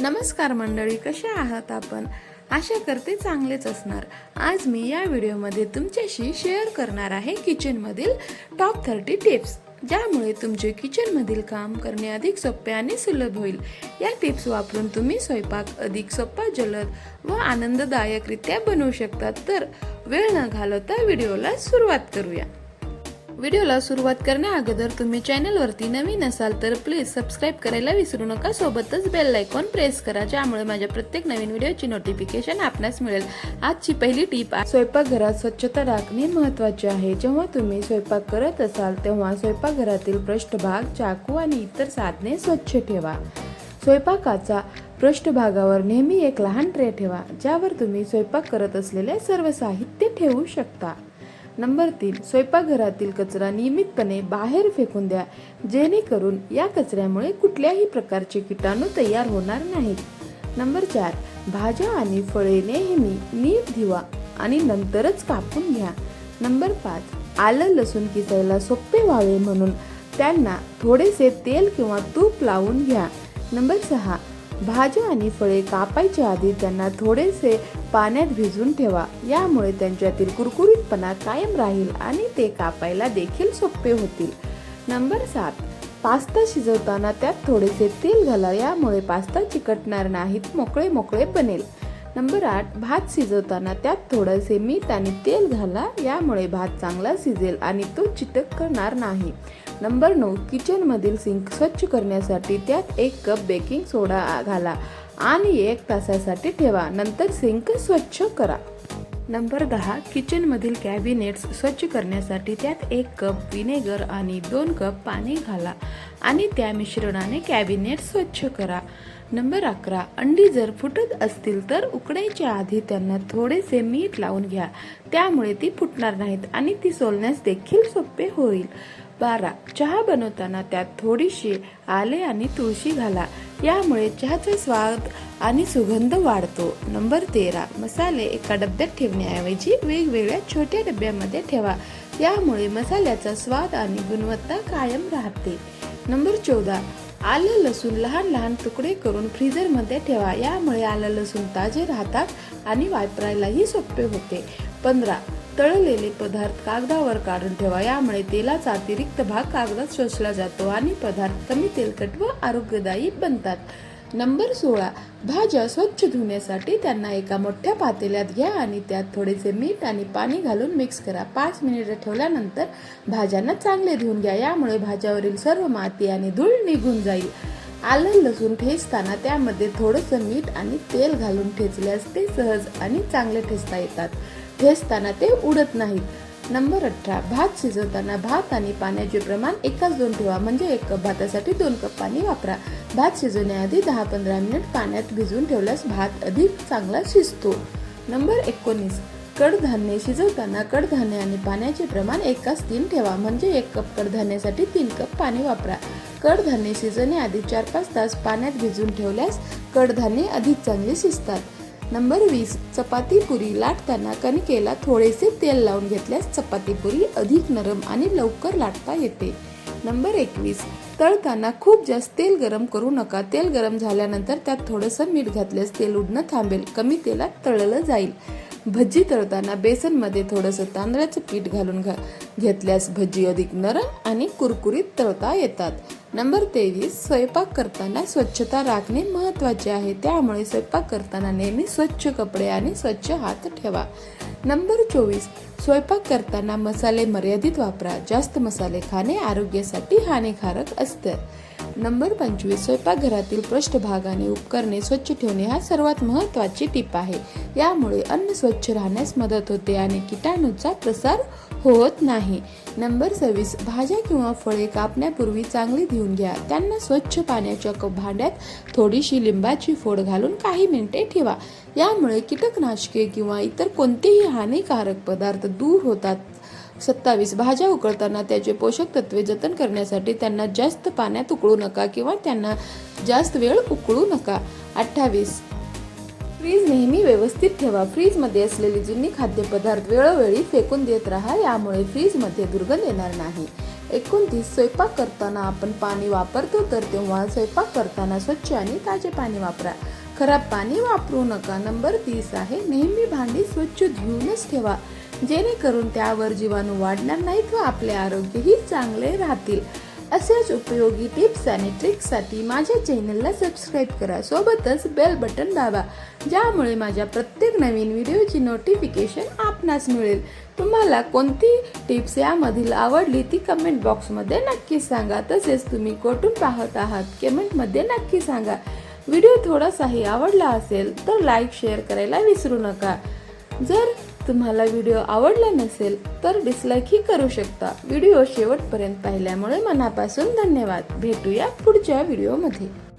नमस्कार मंडळी कसे आहात आपण? आशा करते चांगलेच असणार. आज मी या व्हिडिओमध्ये तुमच्याशी शेअर करणार आहे किचनमधील टॉप थर्टी टिप्स ज्यामुळे तुमचे किचनमधील काम करणे अधिक सोपे आणि सुलभ होईल. या टिप्स वापरून तुम्ही स्वयंपाक अधिक सोपा जलद व आनंददायकरित्या बनवू शकता. तर वेळ न घालवता व्हिडिओला सुरुवात करूया. व्हिडिओला सुरुवात करण्याअगोदर तुम्ही चॅनलवरती नवीन असाल तर प्लीज सबस्क्राईब करायला विसरू नका. सोबतच बेल आयकॉन प्रेस करा ज्यामुळे माझ्या प्रत्येक नवीन व्हिडिओची नोटिफिकेशन आपणास मिळेल. आजची पहिली टीप स्वयंपाकघरात स्वच्छता राखणे महत्त्वाचे आहे. जेव्हा तुम्ही स्वयंपाक करत असाल तेव्हा स्वयंपाकघरातील पृष्ठभाग चाकू आणि इतर साधने स्वच्छ ठेवा. स्वयंपाकाचा पृष्ठभागावर नेहमी एक लहान ट्रे ठेवा ज्यावर तुम्ही स्वयंपाक करत असलेले सर्व साहित्य ठेवू शकता. नंबर तीन स्वयंपाकघरातील कचरा नियमितपणे बाहेर फेकून द्या जेणेकरून या कचऱ्यामुळे कुठल्याही प्रकारचे किटाणू तयार होणार नाहीत. नंबर चार भाज्या आणि फळे नेहमी नीट धुवा आणि नंतरच कापून घ्या. नंबर पाच आलं लसूण किसायला सोपे व्हावे म्हणून त्यांना थोडेसे तेल किंवा तूप लावून घ्या. नंबर सहा भाज्या आणि फळे कापायच्या आधी त्यांना थोडेसे पाण्यात भिजून ठेवा. यामुळे त्यांच्यातील कुरकुरीतपणा कायम राहील आणि ते कापायला देखील सोपे होतील. नंबर सात. पास्ता शिजवताना त्यात थोडेसे तेल घाला. यामुळे पास्ता चिकटणार नाहीत. मोकळे मोकळे बनेल. नंबर आठ भात शिजवताना त्यात थोडेसे मीठ आणि तेल घाला यामुळे भात चांगला शिजेल आणि तो चिटकणार नाही. नंबर नऊ किचनमधील सिंक स्वच्छ करण्यासाठी त्यात एक कप बेकिंग सोडा घाला आणि एक तासासाठी ठेवा. नंतर सिंक स्वच्छ करा. नंबर दहा किचनमधील कॅबिनेट्स स्वच्छ करण्यासाठी त्यात एक कप विनेगर आणि दोन कप पाणी घाला आणि त्या मिश्रणाने कॅबिनेट स्वच्छ करा. नंबर अकरा. अंडी जर फुटत असतील तर उकडायच्या आधी त्यांना थोडेसे मीठ लावून घ्या. त्यामुळे ती फुटणार नाहीत आणि ती सोलण्यास देखील सोपे होईल. बारा. चहा बनवताना त्यात थोडीशी आले आणि तुळशी घाला. यामुळे चहाचा स्वाद आणि सुगंध वाढतो. नंबर तेरा. मसाले एका डब्यात ठेवण्याऐवजी वेगवेगळ्या छोट्या डब्यामध्ये ठेवा. यामुळे मसाल्याचा स्वाद आणि गुणवत्ता कायम राहते. नंबर चौदा. आलं लसूण लहान लहान तुकडे करून फ्रीजरमध्ये ठेवा. यामुळे आलं लसूण ताजे राहतात आणि वापरायलाही सोपे होते. पंधरा तळलेले पदार्थ कागदावर काढून ठेवा. यामुळे तेलाचा अतिरिक्त भाग कागदात शोषला जातो आणि पदार्थ कमी तेलकट व आरोग्यदायी बनतात. नंबर सोळा. भाज्या स्वच्छ धुण्यासाठी त्यांना एका मोठ्या पातेल्यात घ्या आणि त्यात थोडेसे मीठ आणि पाणी घालून मिक्स करा. पाच मिनिटं ठेवल्यानंतर भाज्यांना चांगले धुवून घ्या. यामुळे भाज्यावरील सर्व माती आणि धूळ निघून जाईल. आलं लसूण ठेचताना त्यामध्ये थोडंसं मीठ आणि तेल घालून ठेचल्यास ते सहज आणि चांगले ठेचता येतात. ठेचताना ते उडत नाहीत. नंबर अठरा. भात शिजवताना भात आणि पाण्याचे प्रमाण एकाच दोन ठेवा. म्हणजे एक कप भातासाठी दोन कप पाणी वापरा. भात शिजवण्याआधी दहा पंधरा मिनिट पाण्यात भिजवून ठेवल्यास भात अधिक चांगला शिजतो. नंबर एकोणीस. कडधान्य शिजवताना कडधान्य आणि पाण्याचे प्रमाण एकाच तीन ठेवा. म्हणजे एक कप कडधान्यासाठी तीन कप पाणी वापरा. कडधान्य शिजवण्याआधी चार पाच तास पाण्यात भिजवून ठेवल्यास कडधान्ये अधिक चांगली शिजतात. नंबर वीस चपाती पुरी लाटताना कणकेला थोडेसे तेल लावून घेतल्यास चपाती पुरी अधिक नरम आणि लवकर लाटता येते. नंबर एकवीस तळताना खूप जास्त तेल गरम करू नका. तेल गरम झाल्यानंतर त्यात थोडंसं मीठ घातल्यास तेल उडणं थांबेल. कमी तेलात तळलं जाईल. भजी तळताना बेसनमध्ये थोडंसं तांदळाचं पीठ घालून घा घेतल्यास भजी अधिक नरम आणि कुरकुरीत तळता येतात. नंबर तेवीस स्वयंपाक करताना स्वच्छता राखणे महत्त्वाचे आहे. त्यामुळे स्वयंपाक करताना नेहमी स्वच्छ कपडे आणि स्वच्छ हात ठेवा. नंबर चोवीस स्वयंपाक करताना मसाले मर्यादित वापरा. जास्त मसाले खाणे आरोग्यासाठी हानिकारक असतं. नंबर पंचवीस स्वयंपाकघरातील पृष्ठभाग आणि उपकरणे स्वच्छ ठेवणे हा सर्वात महत्त्वाची टीप आहे. यामुळे अन्न स्वच्छ राहण्यास मदत होते आणि किटाणूचा प्रसार होत नाही. नंबर सव्वीस भाज्या किंवा फळे कापण्यापूर्वी चांगली धुवून घ्या. त्यांना स्वच्छ पाण्याच्या क- भांड्यात थोडीशी लिंबाची फोड घालून काही मिनिटे ठेवा. यामुळे कीटकनाशके किंवा इतर कोणतेही हानिकारक पदार्थ दूर होतात. सत्तावीस भाज्या उकळताना त्याचे पोषक तत्वे जतन करण्यासाठी त्यांना जास्त पाण्यात उकळू नका किंवा त्यांना जास्त वेळ उकळू नका. अठ्ठावीस फ्रीज नेहमी व्यवस्थित ठेवा. फ्रीजमध्ये असलेली जुनी खाद्यपदार्थ वेळोवेळी फेकून देत राहा यामुळे फ्रीजमध्ये दुर्गंध येणार नाही. एकोणतीस स्वयंपाक करताना आपण पाणी वापरतो तर तेव्हा स्वयंपाक करताना स्वच्छ आणि ताजे पाणी वापरा. खराब पाणी वापरू नका. नंबर तीस आहे नेहमी भांडी स्वच्छ धुवूनच ठेवा. जेणेकरून त्यावर जीवाणू वाढणार नाहीत व आपले आरोग्यही चांगले राहतील. असेच उपयोगी टिप्स आणि ट्रिक्ससाठी माझ्या चॅनलला सबस्क्राईब करा. सोबतच बेल बटन दाबा ज्यामुळे माझ्या प्रत्येक नवीन व्हिडिओची नोटिफिकेशन आपणास मिळेल. तुम्हाला कोणती टिप्स यामधील आवडली ती कमेंट बॉक्समध्ये नक्की सांगा. तसेच तुम्ही कुठून पाहत आहात कमेंटमध्ये नक्की सांगा. व्हिडिओ थोडासाही आवडला असेल तर लाईक शेअर करायला विसरू नका. जर तुम्हाला व्हिडिओ आवडला नसेल तर डिसलाईकही करू शकता. व्हिडिओ शेवटपर्यंत पाहिल्यामुळे मनापासून धन्यवाद. भेटूया पुढच्या व्हिडिओमध्ये.